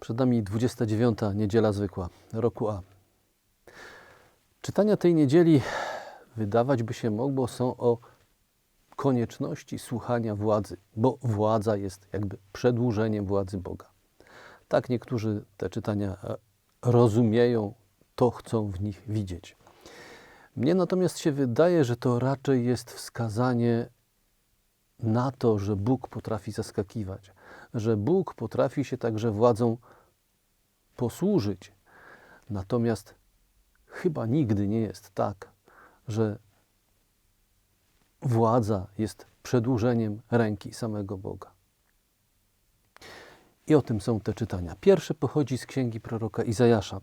Przed nami 29. niedziela zwykła, roku A. Czytania tej niedzieli wydawać by się mogło są o konieczności słuchania władzy, bo władza jest jakby przedłużeniem władzy Boga. Tak niektórzy te czytania e, rozumieją, to chcą w nich widzieć. Mnie natomiast się wydaje, że to raczej jest wskazanie na to, że Bóg potrafi zaskakiwać, że Bóg potrafi się także władzą posłużyć. Natomiast chyba nigdy nie jest tak, że władza jest przedłużeniem ręki samego Boga. I o tym są te czytania. Pierwsze pochodzi z księgi proroka Izajasza.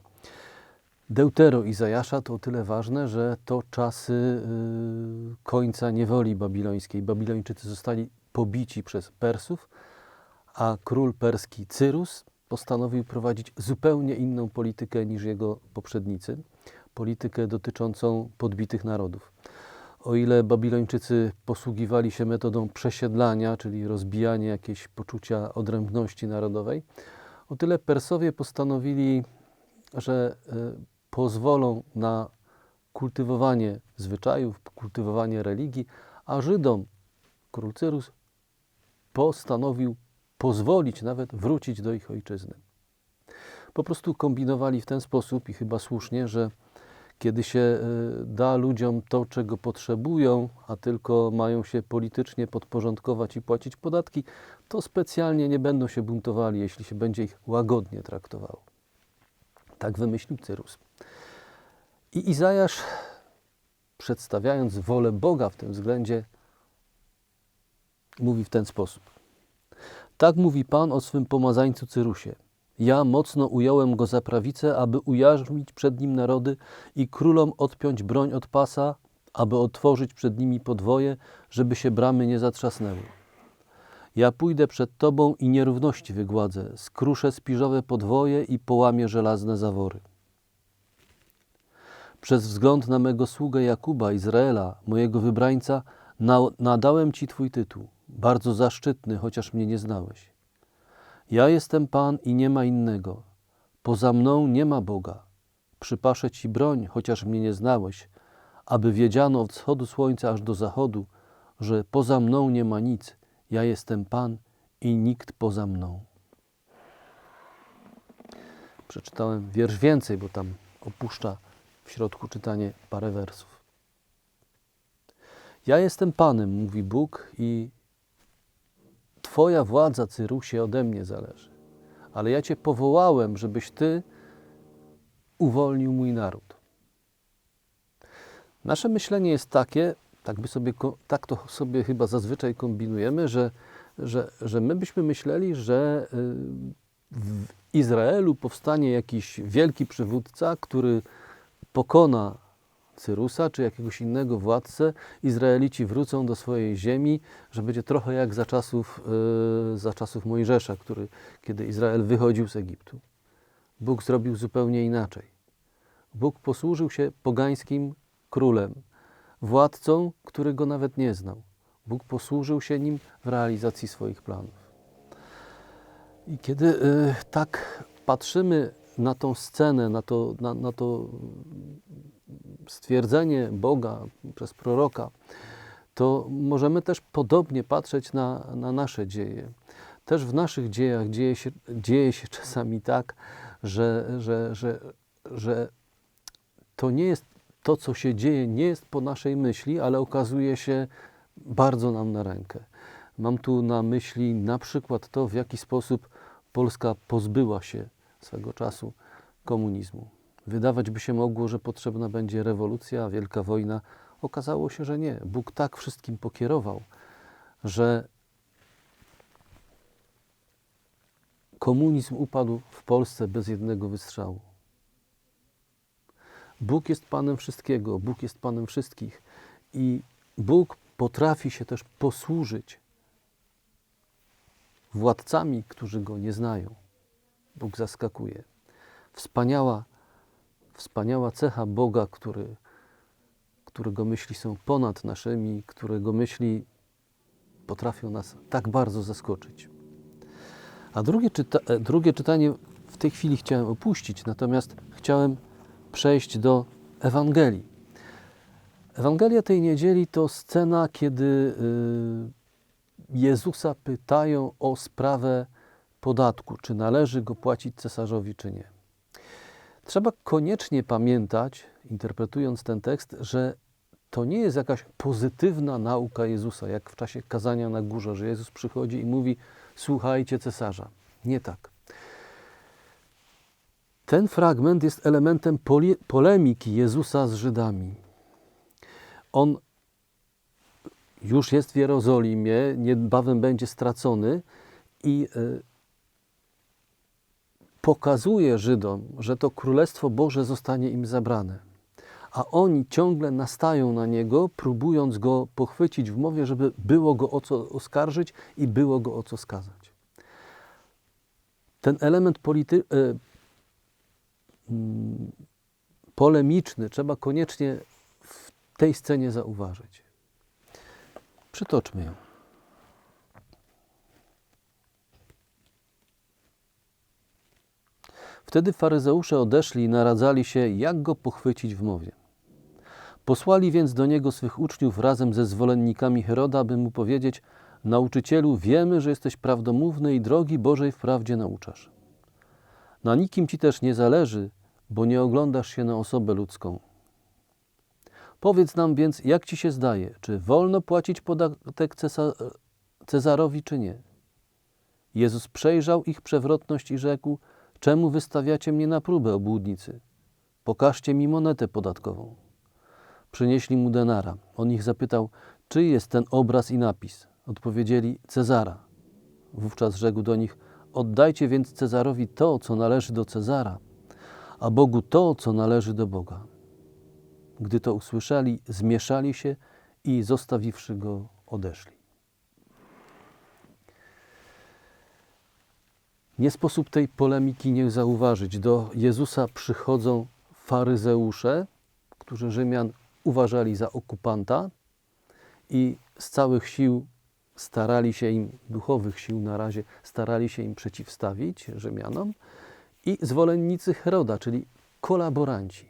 Deutero Izajasza to o tyle ważne, że to czasy y, końca niewoli babilońskiej. Babilończycy zostali pobici przez Persów, a król perski Cyrus postanowił prowadzić zupełnie inną politykę niż jego poprzednicy politykę dotyczącą podbitych narodów. O ile Babilończycy posługiwali się metodą przesiedlania, czyli rozbijania jakiejś poczucia odrębności narodowej, o tyle Persowie postanowili, że y, pozwolą na kultywowanie zwyczajów, kultywowanie religii, a Żydom król Cyrus postanowił pozwolić nawet wrócić do ich ojczyzny. Po prostu kombinowali w ten sposób i chyba słusznie, że kiedy się y, da ludziom to, czego potrzebują, a tylko mają się politycznie podporządkować i płacić podatki, to specjalnie nie będą się buntowali, jeśli się będzie ich łagodnie traktowało. Tak wymyślił Cyrus. I Izajasz, przedstawiając wolę Boga w tym względzie, mówi w ten sposób. Tak mówi Pan o swym pomazańcu Cyrusie. Ja mocno ująłem go za prawicę, aby ujarzmić przed nim narody i królom odpiąć broń od pasa, aby otworzyć przed nimi podwoje, żeby się bramy nie zatrzasnęły. Ja pójdę przed tobą i nierówności wygładzę, skruszę spiżowe podwoje i połamię żelazne zawory. Przez wzgląd na mego sługę Jakuba, Izraela, mojego wybrańca, na, nadałem ci twój tytuł, bardzo zaszczytny, chociaż mnie nie znałeś. Ja jestem Pan i nie ma innego. Poza mną nie ma Boga. Przypaszę Ci broń, chociaż mnie nie znałeś, aby wiedziano od wschodu słońca aż do zachodu, że poza mną nie ma nic. Ja jestem Pan i nikt poza mną. Przeczytałem wiersz więcej, bo tam opuszcza w środku czytanie parę wersów. Ja jestem Panem, mówi Bóg, i Twoja władza, Cyrusie, ode mnie zależy. Ale ja Cię powołałem, żebyś Ty uwolnił mój naród. Nasze myślenie jest takie, tak, by sobie, tak to sobie chyba zazwyczaj kombinujemy, że, że, że my byśmy myśleli, że y, w Izraelu powstanie jakiś wielki przywódca, który pokona Cyrusa czy jakiegoś innego władcę, Izraelici wrócą do swojej ziemi, że będzie trochę jak za czasów, yy, za czasów Mojżesza, który, kiedy Izrael wychodził z Egiptu. Bóg zrobił zupełnie inaczej. Bóg posłużył się pogańskim królem, władcą, który go nawet nie znał. Bóg posłużył się nim w realizacji swoich planów. I kiedy yy, tak patrzymy na tą scenę, na to, na, na to stwierdzenie Boga przez proroka, to możemy też podobnie patrzeć na, na nasze dzieje. Też w naszych dziejach dzieje się, dzieje się czasami tak, że, że, że, że to nie jest to, co się dzieje, nie jest po naszej myśli, ale okazuje się bardzo nam na rękę. Mam tu na myśli na przykład to, w jaki sposób Polska pozbyła się swego czasu komunizmu. Wydawać by się mogło, że potrzebna będzie rewolucja, wielka wojna. Okazało się, że nie. Bóg tak wszystkim pokierował, że komunizm upadł w Polsce bez jednego wystrzału. Bóg jest Panem wszystkiego, Bóg jest Panem wszystkich i Bóg potrafi się też posłużyć władcami, którzy Go nie znają. Bóg zaskakuje. Wspaniała wspaniała cecha Boga, który, którego myśli są ponad naszymi, którego myśli potrafią nas tak bardzo zaskoczyć. A drugie, czyta, drugie czytanie w tej chwili chciałem opuścić, natomiast chciałem przejść do Ewangelii. Ewangelia tej niedzieli to scena, kiedy y, Jezusa pytają o sprawę podatku, czy należy go płacić cesarzowi, czy nie. Trzeba koniecznie pamiętać, interpretując ten tekst, że to nie jest jakaś pozytywna nauka Jezusa, jak w czasie kazania na górze, że Jezus przychodzi i mówi: Słuchajcie cesarza. Nie tak. Ten fragment jest elementem polemiki Jezusa z Żydami. On już jest w Jerozolimie, niebawem będzie stracony i y, pokazuje Żydom, że to Królestwo Boże zostanie im zabrane. A oni ciągle nastają na niego, próbując go pochwycić w mowie, żeby było go o co oskarżyć i było go o co skazać. Ten element polity- y, mm, polemiczny trzeba koniecznie w tej scenie zauważyć. Przytoczmy ją. Wtedy faryzeusze odeszli i naradzali się, jak go pochwycić w mowie. Posłali więc do niego swych uczniów razem ze zwolennikami Heroda, aby mu powiedzieć: Nauczycielu, wiemy, że jesteś prawdomówny i drogi Bożej wprawdzie nauczasz. Na nikim ci też nie zależy, bo nie oglądasz się na osobę ludzką. Powiedz nam więc, jak ci się zdaje, czy wolno płacić podatek Cezarowi, czy nie? Jezus przejrzał ich przewrotność i rzekł: Czemu wystawiacie mnie na próbę, obłudnicy? Pokażcie mi monetę podatkową. Przynieśli mu denara. On ich zapytał, czy jest ten obraz i napis. Odpowiedzieli, Cezara. Wówczas rzekł do nich, oddajcie więc Cezarowi to, co należy do Cezara, a Bogu to, co należy do Boga. Gdy to usłyszeli, zmieszali się i zostawiwszy go, odeszli. Nie sposób tej polemiki nie zauważyć. Do Jezusa przychodzą faryzeusze, którzy Rzymian uważali za okupanta i z całych sił starali się im, duchowych sił na razie, starali się im przeciwstawić Rzymianom i zwolennicy Heroda, czyli kolaboranci.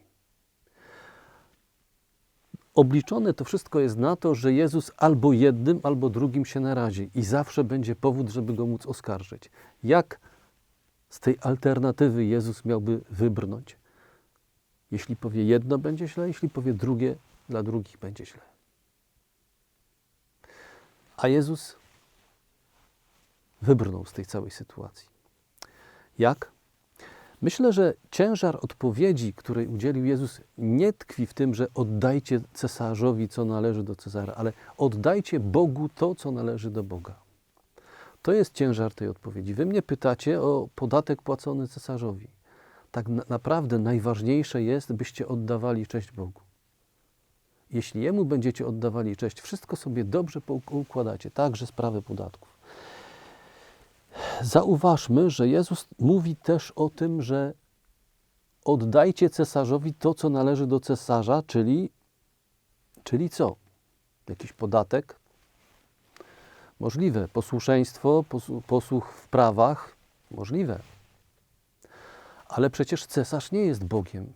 Obliczone to wszystko jest na to, że Jezus albo jednym, albo drugim się narazi i zawsze będzie powód, żeby go móc oskarżyć. Jak z tej alternatywy Jezus miałby wybrnąć? Jeśli powie jedno, będzie źle, jeśli powie drugie, dla drugich będzie źle. A Jezus wybrnął z tej całej sytuacji. Jak? Myślę, że ciężar odpowiedzi, której udzielił Jezus, nie tkwi w tym, że oddajcie cesarzowi, co należy do Cezara, ale oddajcie Bogu to, co należy do Boga. To jest ciężar tej odpowiedzi. Wy mnie pytacie o podatek płacony cesarzowi. Tak na naprawdę najważniejsze jest, byście oddawali cześć Bogu. Jeśli Jemu będziecie oddawali cześć, wszystko sobie dobrze układacie, także sprawę podatków. Zauważmy, że Jezus mówi też o tym, że oddajcie cesarzowi to, co należy do cesarza, czyli, czyli co? Jakiś podatek? Możliwe. Posłuszeństwo, posłuch w prawach? Możliwe. Ale przecież cesarz nie jest Bogiem.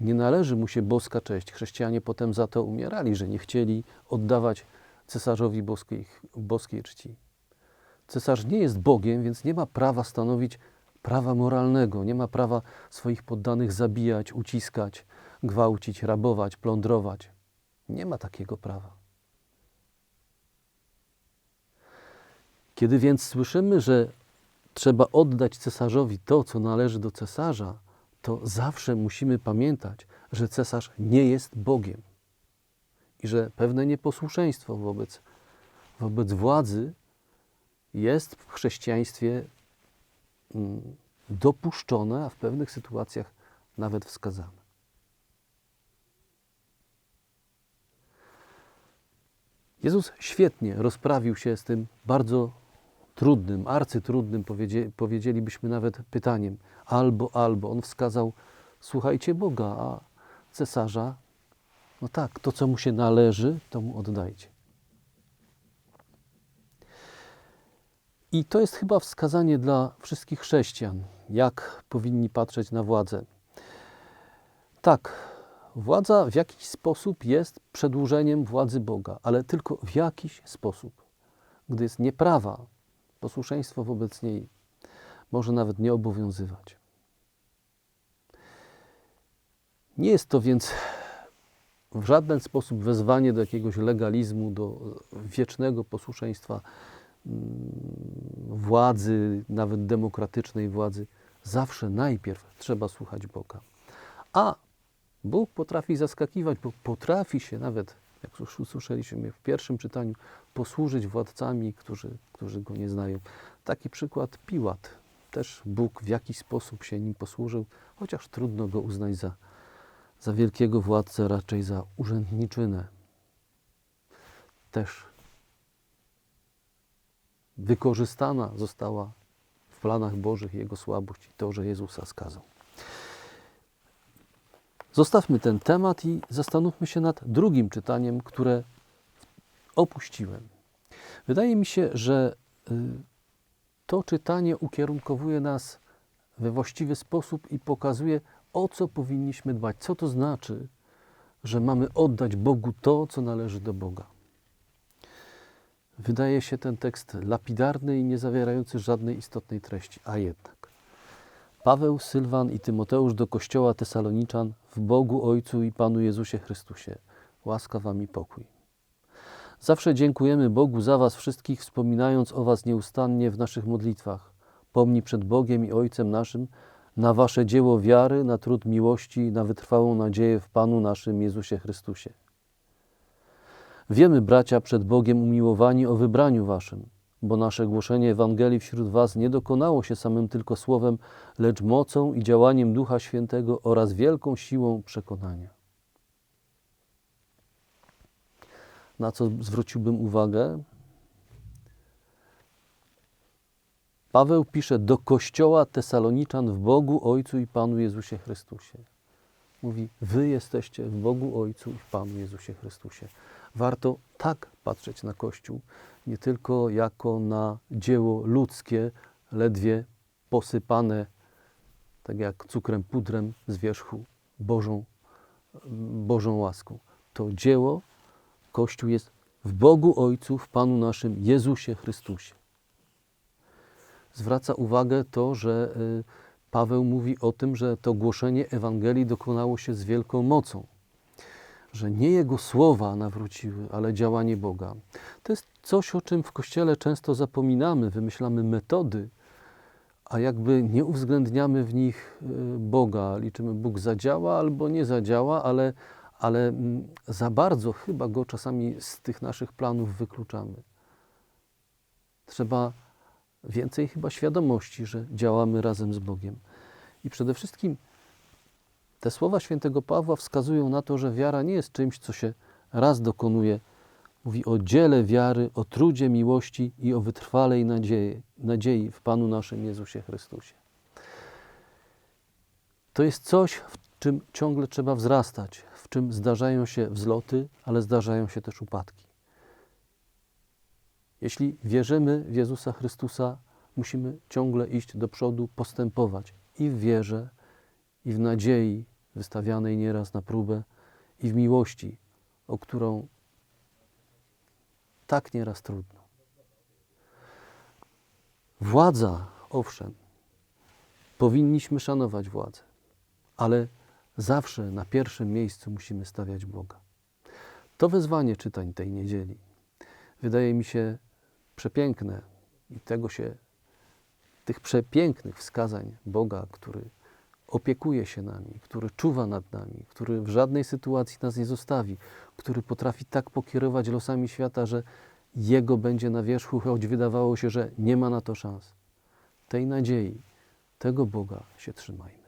Nie należy mu się boska cześć. Chrześcijanie potem za to umierali, że nie chcieli oddawać cesarzowi boskiej, boskiej czci. Cesarz nie jest Bogiem, więc nie ma prawa stanowić prawa moralnego, nie ma prawa swoich poddanych zabijać, uciskać, gwałcić, rabować, plądrować. Nie ma takiego prawa. Kiedy więc słyszymy, że trzeba oddać cesarzowi to, co należy do cesarza, to zawsze musimy pamiętać, że cesarz nie jest Bogiem i że pewne nieposłuszeństwo wobec, wobec władzy jest w chrześcijaństwie mm, dopuszczone, a w pewnych sytuacjach nawet wskazane. Jezus świetnie rozprawił się z tym bardzo trudnym, arcytrudnym, powiedzielibyśmy nawet pytaniem albo, albo. On wskazał, słuchajcie Boga, a cesarza, no tak, to co mu się należy, to mu oddajcie. I to jest chyba wskazanie dla wszystkich chrześcijan, jak powinni patrzeć na władzę. Tak, władza w jakiś sposób jest przedłużeniem władzy Boga, ale tylko w jakiś sposób. Gdy jest nieprawa, posłuszeństwo wobec niej może nawet nie obowiązywać. Nie jest to więc w żaden sposób wezwanie do jakiegoś legalizmu, do wiecznego posłuszeństwa mm, władzy, nawet demokratycznej władzy. Zawsze najpierw trzeba słuchać Boga. A Bóg potrafi zaskakiwać, bo potrafi się nawet, jak już usłyszeliśmy w pierwszym czytaniu, posłużyć władcami, którzy, którzy go nie znają. Taki przykład Piłat. Też Bóg w jakiś sposób się nim posłużył, chociaż trudno go uznać za, za wielkiego władcę, raczej za urzędniczynę. Też wykorzystana została w planach Bożych jego słabość i to, że Jezusa skazał. Zostawmy ten temat i zastanówmy się nad drugim czytaniem, które opuściłem. Wydaje mi się, że y, to czytanie ukierunkowuje nas we właściwy sposób i pokazuje, o co powinniśmy dbać. Co to znaczy, że mamy oddać Bogu to, co należy do Boga. Wydaje się ten tekst lapidarny i nie zawierający żadnej istotnej treści, a jednak. Paweł, Sylwan i Tymoteusz do kościoła Tesaloniczan w Bogu Ojcu i Panu Jezusie Chrystusie. Łaska wam i pokój. Zawsze dziękujemy Bogu za was wszystkich, wspominając o was nieustannie w naszych modlitwach. Pomni przed Bogiem i Ojcem naszym na wasze dzieło wiary, na trud miłości, na wytrwałą nadzieję w Panu naszym Jezusie Chrystusie. Wiemy, bracia, przed Bogiem umiłowani o wybraniu waszym – bo nasze głoszenie Ewangelii wśród Was nie dokonało się samym tylko słowem, lecz mocą i działaniem Ducha Świętego oraz wielką siłą przekonania. Na co zwróciłbym uwagę? Paweł pisze do kościoła Tesaloniczan w Bogu Ojcu i Panu Jezusie Chrystusie. Mówi: Wy jesteście w Bogu Ojcu i w Panu Jezusie Chrystusie. Warto tak patrzeć na Kościół, nie tylko jako na dzieło ludzkie, ledwie posypane, tak jak cukrem, pudrem z wierzchu, Bożą, Bożą łaską. To dzieło Kościół jest w Bogu Ojcu, w Panu naszym Jezusie Chrystusie. Zwraca uwagę to, że y, Paweł mówi o tym, że to głoszenie Ewangelii dokonało się z wielką mocą że nie Jego słowa nawróciły, ale działanie Boga. To jest coś, o czym w Kościele często zapominamy, wymyślamy metody, a jakby nie uwzględniamy w nich e, Boga. Liczymy, Bóg zadziała albo nie zadziała, ale, ale mm, za bardzo chyba Go czasami z tych naszych planów wykluczamy. Trzeba więcej chyba świadomości, że działamy razem z Bogiem. I przede wszystkim te słowa świętego Pawła wskazują na to, że wiara nie jest czymś, co się raz dokonuje. Mówi o dziele wiary, o trudzie miłości i o wytrwalej nadziei, nadziei w Panu naszym Jezusie Chrystusie. To jest coś, w czym ciągle trzeba wzrastać, w czym zdarzają się wzloty, ale zdarzają się też upadki. Jeśli wierzymy w Jezusa Chrystusa, musimy ciągle iść do przodu, postępować i w wierze, i w nadziei wystawianej nieraz na próbę, i w miłości, o którą tak nieraz trudno. Władza, owszem, powinniśmy szanować władzę, ale zawsze na pierwszym miejscu musimy stawiać Boga. To wezwanie czytań tej niedzieli wydaje mi się przepiękne i tego się, tych przepięknych wskazań Boga, który opiekuje się nami, który czuwa nad nami, który w żadnej sytuacji nas nie zostawi, który potrafi tak pokierować losami świata, że Jego będzie na wierzchu, choć wydawało się, że nie ma na to szans. Tej nadziei, tego Boga się trzymajmy.